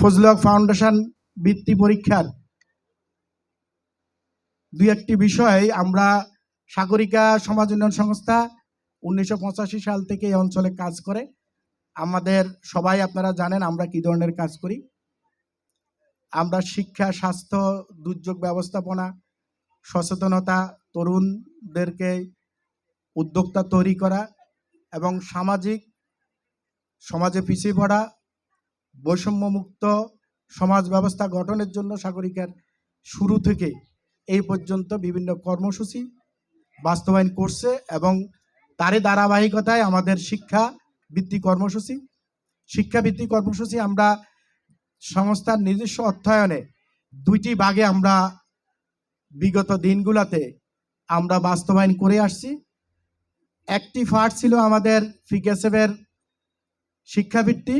ফজলক foundation বৃত্তি পরীক্ষার দুই একটি বিষয় আমরা সাগরিকা সমাজ উন্নয়ন সংস্থা উনিশশো পঁচাশি সাল থেকে এই অঞ্চলে কাজ করে। আমাদের সবাই আপনারা জানেন আমরা কি ধরনের কাজ করি। আমরা শিক্ষা, স্বাস্থ্য, দুর্যোগ ব্যবস্থাপনা, সচেতনতা, তরুণদেরকে উদ্যোক্তা তৈরি করা এবং সামাজিক সমাজে পিছিয়ে পড়া বৈষম্যমুক্ত সমাজ ব্যবস্থা গঠনের জন্য সাগরিকার শুরু থেকে এই পর্যন্ত বিভিন্ন কর্মসূচি, বাস্তবায়ন করছে এবং তারই ধারাবাহিকতায় আমাদের শিক্ষা ভিত্তিক কর্মসূচি। শিক্ষাভিত্তিক কর্মসূচি আমরা সংস্থার নিজস্ব অর্থায়নে দুইটি ভাগে আমরা বিগত দিনগুলোতে আমরা বাস্তবায়ন করে আসছি। একটি ফার্ট ছিল আমাদের ফিকেসেভের শিক্ষাভিত্তি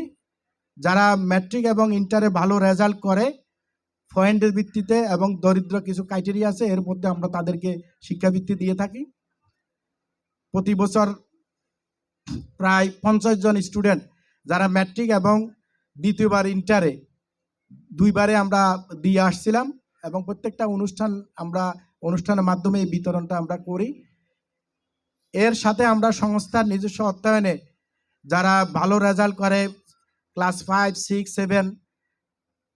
যারা ম্যাট্রিক এবং ইন্টারে ভালো রেজাল্ট করে পয়েন্টের ভিত্তিতে এবং দরিদ্র কিছু ক্রাইটেরিয়া আছে, এর মধ্যে আমরা তাদেরকে শিক্ষাবৃত্তি দিয়ে থাকি। প্রতি বছর প্রায় পঞ্চাশ জন স্টুডেন্ট যারা ম্যাট্রিক এবং দ্বিতীয়বার ইন্টারে দুইবারে আমরা দিয়ে আসছিলাম এবং প্রত্যেকটা অনুষ্ঠান আমরা, অনুষ্ঠানের মাধ্যমে এই বিতরণটা আমরা করি। এর সাথে আমরা সংস্থার নিজস্ব অর্থায়নে যারা ভালো রেজাল্ট করে ক্লাস ফাইভ, সিক্স, সেভেন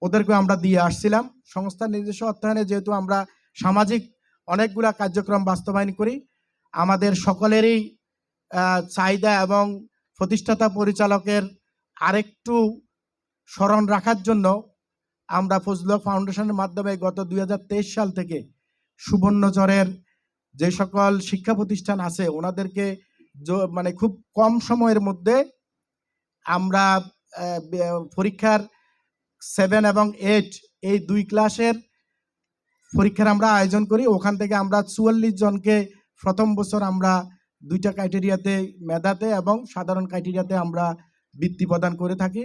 ওদেরকে আমরা দিয়ে আসছিলাম। সংস্থার নিজস্ব অর্থায়নে যেহেতু আমরা সামাজিক অনেকগুলা কার্যক্রম বাস্তবায়ন করি, আমাদের সকলেরই চাহিদা এবং প্রতিষ্ঠাতা পরিচালকের আরেকটু স্মরণ রাখার জন্য আমরা ফজলক ফাউন্ডেশনের মাধ্যমে গত দুই হাজার তেইশ সাল থেকে সুবর্ণচরের যে সকল শিক্ষা প্রতিষ্ঠান আছে, ওনাদেরকে মানে খুব কম সময়ের মধ্যে আমরা পরীক্ষার সেভেন এবং এইট এই দুই ক্লাসের পরীক্ষার আমরা আয়োজন করি। ওখান থেকে আমরা চুয়াল্লিশ জনকে প্রথম বছর আমরা দুইটা ক্রাইটেরিয়াতে মেধাতে এবং সাধারণ ক্রাইটেরিয়াতে আমরা বৃত্তি প্রদান করে থাকি।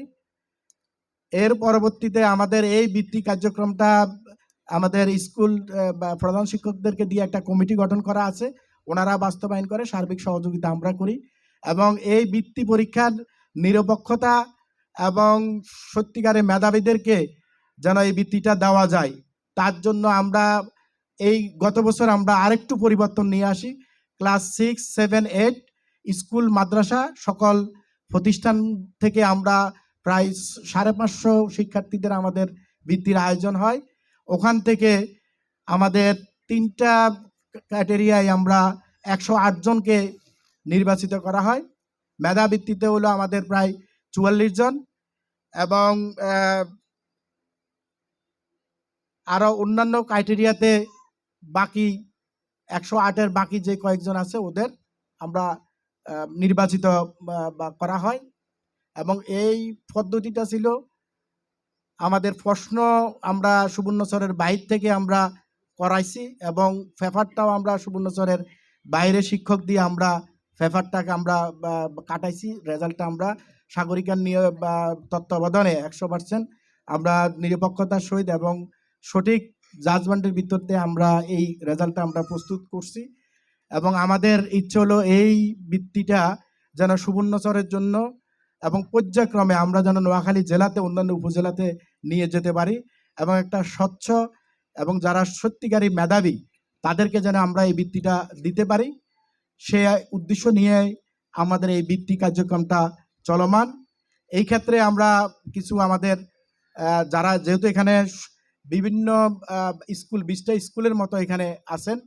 এর পরবর্তীতে আমাদের এই বৃত্তি কার্যক্রমটা আমাদের স্কুল বা প্রধান শিক্ষকদেরকে দিয়ে একটা কমিটি গঠন করা আছে। ওনারা বাস্তবায়ন করে, সার্বিক সহযোগিতা আমরা করি। এবং এই বৃত্তি পরীক্ষার নিরপেক্ষতা এবং সত্যিকারে মেধাবীদেরকে যেন এই বৃত্তিটা দেওয়া যায়। তার জন্য আমরা এই গত বছর আমরা আরেকটু পরিবর্তন নিয়ে আসি। Class six, seven, eight, school, মাদ্রাসা সকল প্রতিষ্ঠান থেকে আমরা প্রায় সাড়ে পাঁচশো শিক্ষার্থীদের আমাদের বৃত্তির আয়োজন হয়। ওখান থেকে আমাদের তিনটা ক্রাইটেরিয়ায় আমরা একশো আটজনকে নির্বাচিত করা হয়। মেধাবৃত্তিতে হলো আমাদের প্রায় চুয়াল্লিশ জন। এবং আরও অন্যান্য ক্রাইটেরিয়াতে বাকি একশো আটের বাকি যে কয়েকজন আছে, ওদের আমরা নির্বাচিত করা হয়। এবং এই পদ্ধতিটা ছিল আমাদের প্রশ্ন আমরা সুবর্ণচরের বাইর থেকে আমরা করাইছি এবং পেপারটাও আমরা সুবর্ণচরের বাইরে শিক্ষক দিয়ে আমরা পেপারটাকে আমরা কাটাইছি। রেজাল্টটা আমরা সাগরিকার নিয়ে তত্ত্বাবধানে একশো পার্সেন্ট আমরা নিরপেক্ষতার সহিত এবং সঠিক জাজমেন্টের ভিত্তিতে আমরা এই রেজাল্টটা আমরা প্রস্তুত করছি। এবং আমাদের ইচ্ছে হলো এই বৃত্তিটা যেন সুবর্ণচরের জন্য এবং পর্যায়ক্রমে আমরা যেন নোয়াখালী জেলাতে, অন্যান্য উপজেলাতে নিয়ে যেতে পারি এবং একটা স্বচ্ছ এবং যারা সত্যিকারী মেধাবী, তাদেরকে যেন আমরা এই বৃত্তিটা দিতে পারি। সে উদ্দেশ্য নিয়ে আমাদের এই বৃত্তি কার্যক্রমটা চলমান। এই ক্ষেত্রে আমরা কিছু আমাদের যারা যেহেতু এখানে বিভিন্ন স্কুল, বিশটা স্কুলের মতো এখানে আছেন,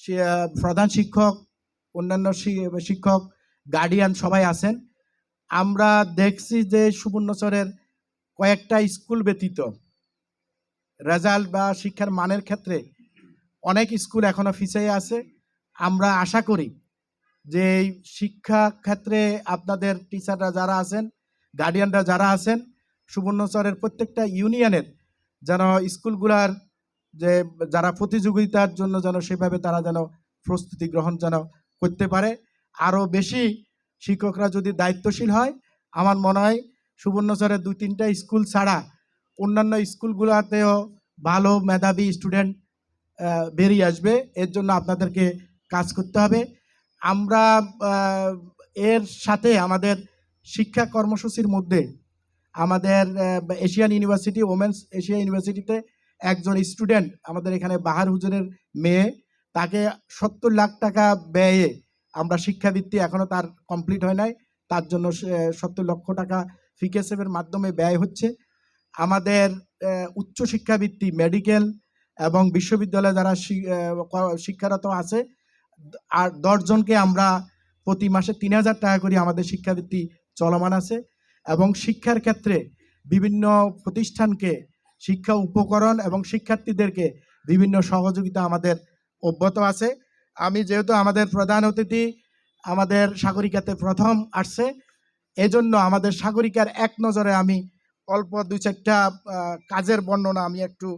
সে প্রধান শিক্ষক, অন্যান্য শিক্ষক গার্ডিয়ান সবাই আছেন। আমরা দেখছি যে সুবর্ণচরের কয়েকটা স্কুল ব্যতীত রেজাল্ট বা শিক্ষার মানের ক্ষেত্রে অনেক স্কুল এখনও পিছিয়ে আছে। আমরা আশা করি যে এই শিক্ষা ক্ষেত্রে আপনাদের টিচাররা যারা আছেন গার্ডিয়ানরা যারা আছেন সুবর্ণচরের প্রত্যেকটা ইউনিয়নের যেন স্কুলগুলার যে যারা প্রতিযোগিতার জন্য যেন সেভাবে তারা যেন প্রস্তুতি গ্রহণ যেন করতে পারে। আরও বেশি শিক্ষকরা যদি দায়িত্বশীল হয়, আমার মনে হয় সুবর্ণচরের দুই তিনটা স্কুল ছাড়া অন্যান্য স্কুলগুলোতেও ভালো মেধাবী স্টুডেন্ট বেরিয়ে আসবে। এর জন্য আপনাদেরকে কাজ করতে হবে। আমরা এর সাথে আমাদের শিক্ষা কর্মসূচির মধ্যে আমাদের এশিয়ান ইউনিভার্সিটি ওমেন্স এশিয়া ইউনিভার্সিটিতে একজন স্টুডেন্ট, আমাদের এখানে বাহার হুজুরের মেয়ে, তাকে সত্তর লাখ টাকা ব্যয়ে আমরা শিক্ষাবৃত্তি এখনও তার কমপ্লিট হয় নাই। তার জন্য সত্তর লক্ষ টাকা ফিকেসেফের মাধ্যমে ব্যয় হচ্ছে। আমাদের উচ্চ শিক্ষাবৃত্তি মেডিকেল এবং বিশ্ববিদ্যালয়ে যারা শিক্ষারত আছে আর দশজনকে আমরা প্রতি মাসে তিন হাজার টাকা করে আমাদের শিক্ষাবৃত্তি চলমান আছে এবং শিক্ষার ক্ষেত্রে বিভিন্ন প্রতিষ্ঠানকে শিক্ষা উপকরণ এবং শিক্ষার্থীদেরকে বিভিন্ন সহযোগিতা আমাদের অব্যাহত আছে। আমি যেহেতু আমাদের প্রধান অতিথি, আমাদের সাগরিকাতে প্রথম আসছে, এজন্য আমাদের সাগরিকার এক নজরে আমি অল্প দুই চারটা কাজের বর্ণনা আমি একটু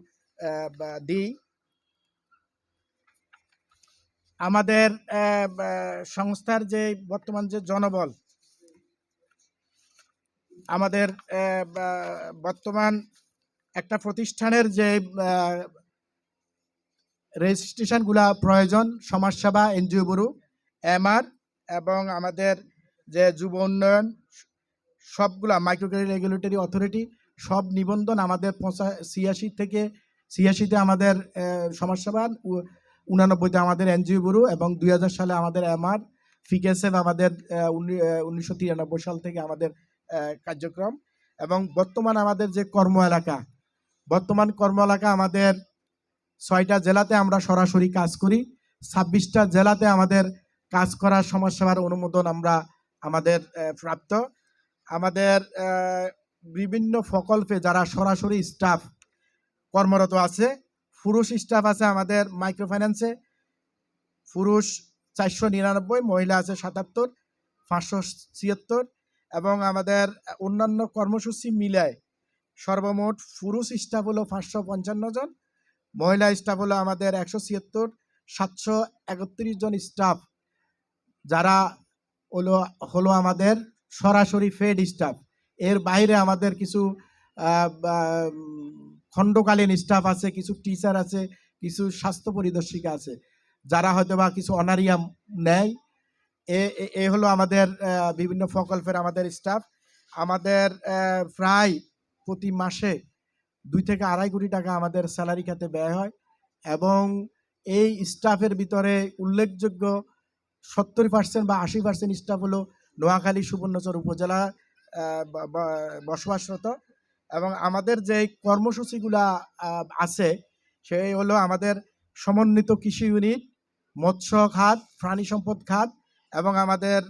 দিই। আমাদের সংস্থার যে বর্তমান যে জনবল, আমাদের বর্তমান একটা প্রতিষ্ঠানের যে রেজিস্ট্রেশনগুলা প্রয়োজন, সমাজসেবা, এনজিও ব্যুরো এমআর এবং আমাদের যে যুব উন্নয়ন, সবগুলা মাইক্রো রেগুলেটরি অথরিটি, সব নিবন্ধন আমাদের পঁচা, ছিয়াশি থেকে, ছিয়াশিতে আমাদের সমাজসেবা উনানব্বইতে আমাদের এনজিও ব্যুরো এবং দুই হাজার সালে আমাদের এমআর ফিকেসেভ আমাদের উনিশশো তিরানব্বই সাল থেকে আমাদের কার্যক্রম এবং বর্তমান আমাদের যে কর্ম এলাকা, বর্তমান কর্ম এলাকা আমাদের ছয়টা জেলাতে আমরা সরাসরি কাজ করি, ছাব্বিশটা জেলাতে আমাদের কাজ করার সমাজসেবার অনুমোদন আমরা আমাদের প্রাপ্ত। আমাদের বিভিন্ন প্রকল্পে যারা সরাসরি স্টাফ কর্মরত আছে পুরুষ স্টাফ আছে আমাদের মাইক্রো ফাইন্যান্সে পুরুষ চারশো নিরানব্বই, মহিলা আছে সাতাত্তর, পাঁচশো ছিয়াত্তর এবং আমাদের অন্যান্য কর্মসূচি মিলায় সর্বমোট পুরুষ স্টাফ হলো পাঁচশো পঞ্চান্ন জন, মহিলা স্টাফ হলো আমাদের একশো ছিয়াত্তর, সাতশো একত্রিশ জন স্টাফ যারা হলো হলো আমাদের সরাসরি ফেড স্টাফ এর বাইরে আমাদের কিছু খণ্ডকালীন স্টাফ আছে, কিছু টিচার আছে, কিছু স্বাস্থ্য পরিদর্শিকা আছে, যারা হয়তো বা কিছু অনারিয়াম নেয়। এ, এ- হলো আমাদের বিভিন্ন প্রকল্পের আমাদের স্টাফ আমাদের প্রায় প্রতি মাসে দুই থেকে আড়াই কোটি টাকা আমাদের স্যালারি খাতে ব্যয় হয় এবং এই স্টাফের ভিতরে উল্লেখযোগ্য সত্তর পার্সেন্ট বা আশি পার্সেন্ট স্টাফ হলো নোয়াখালী সুবর্ণচর উপজেলা বসবাসরত। এবং আমাদের যে কর্মসূচিগুলা আছে, সেই হলো আমাদের সমন্বিত কৃষি ইউনিট, মৎস্য খাত, প্রাণী সম্পদ খাত এবং আমাদের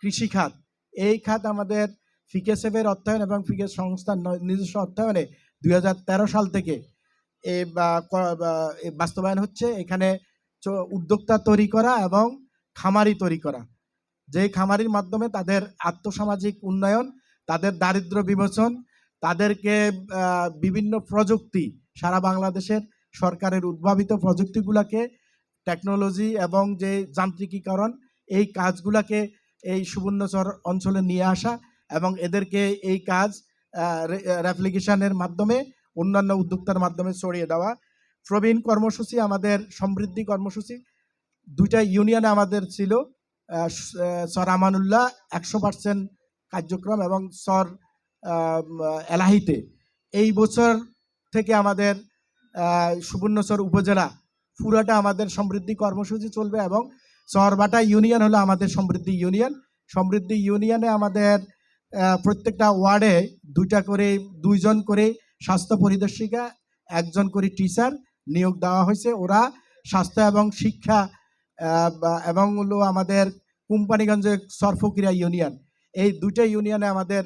কৃষি খাত। এই খাত আমাদের ফিকেসেফের অর্থায়ন এবং ফিকেস সংস্থার নিজস্ব অর্থায়নে দুই হাজার তেরো সাল থেকে এ, বা, ক- এ বাস্তবায়ন হচ্ছে। এখানে উদ্যোক্তা তৈরি করা এবং খামারি তৈরি করা। যেই খামারির মাধ্যমে তাদের আত্মসামাজিক উন্নয়ন তাদের দারিদ্র বিমোচন তাদেরকে বিভিন্ন প্রযুক্তি সারা বাংলাদেশের সরকারের উদ্ভাবিত প্রযুক্তিগুলোকে টেকনোলজি এবং যে যান্ত্রিকীকরণ এই কাজগুলোকে এই সুবর্ণচর অঞ্চলে নিয়ে আসা এবং এদেরকে এই কাজ রেপ্লিকেশনের মাধ্যমে অন্যান্য উদ্যোক্তার মাধ্যমে ছড়িয়ে দেওয়া। প্রবীণ কর্মসূচি আমাদের সমৃদ্ধি কর্মসূচি। দুইটা ইউনিয়নে আমাদের ছিল আহ, স- আহ, সর আমানুল্লাহ একশো পার্সেন্ট কার্যক্রম এবং সর এলাহিতে। এই বছর থেকে আমাদের সুবর্ণচর উপজেলা পুরাটা আমাদের সমৃদ্ধি কর্মসূচি চলবে এবং চরবাটা ইউনিয়ন হলো আমাদের সমৃদ্ধি ইউনিয়ন। সমৃদ্ধি ইউনিয়নে আমাদের প্রত্যেকটা ওয়ার্ডে দুইটা করে, দুইজন করে স্বাস্থ্য পরিদর্শিকা, একজন করে টিচার নিয়োগ দেওয়া হয়েছে। ওরা স্বাস্থ্য এবং শিক্ষা এবং হলো আমাদের কোম্পানিগঞ্জের সরফকিরা ইউনিয়ন। এই দুইটা ইউনিয়নে আমাদের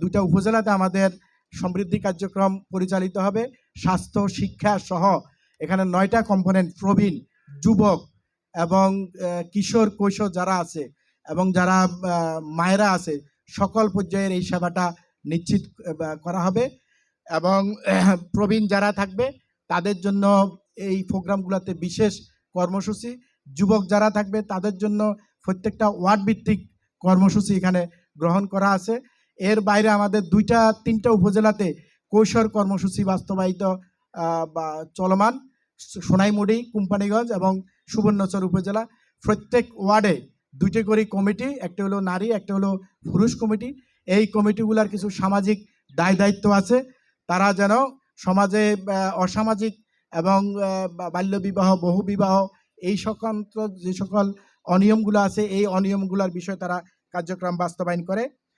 দুইটা উপজেলাতে আমাদের সমৃদ্ধি কার্যক্রম পরিচালিত হবে। স্বাস্থ্য, শিক্ষা সহ এখানে নয়টা কম্পোনেন্ট প্রবীণ, যুবক এবং কিশোর, কৈশোর যারা আছে এবং যারা মায়েরা আছে, সকল পর্যায়ের এই সেবাটা নিশ্চিত করা হবে। এবং, প্রবীণ যারা থাকবে তাদের জন্য এই প্রোগ্রামগুলোতে বিশেষ কর্মসূচি। যুবক যারা থাকবে তাদের জন্য প্রত্যেকটা ওয়ার্ড ভিত্তিক কর্মসূচি এখানে গ্রহণ করা আছে। এর বাইরে আমাদের দুইটা, তিনটা উপজেলাতে কৈশোর কর্মসূচি বাস্তবায়িত বা চলমান। সোনাইমুড়ি, কোম্পানিগঞ্জ এবং সুবর্ণচর উপজেলা। প্রত্যেক ওয়ার্ডে দুইটি করে কমিটি, একটা হলো নারী, একটা হলো পুরুষ কমিটি। এই কমিটিগুলার কিছু সামাজিক দায় দায়িত্ব আছে। তারা যেন সমাজে অসামাজিক এবং বাল্যবিবাহ বহুবিবাহ এই সংক্রান্ত যে সকল অনিয়মগুলো আছে, এই অনিয়মগুলোর বিষয়ে তারা কার্যক্রম বাস্তবায়ন করে।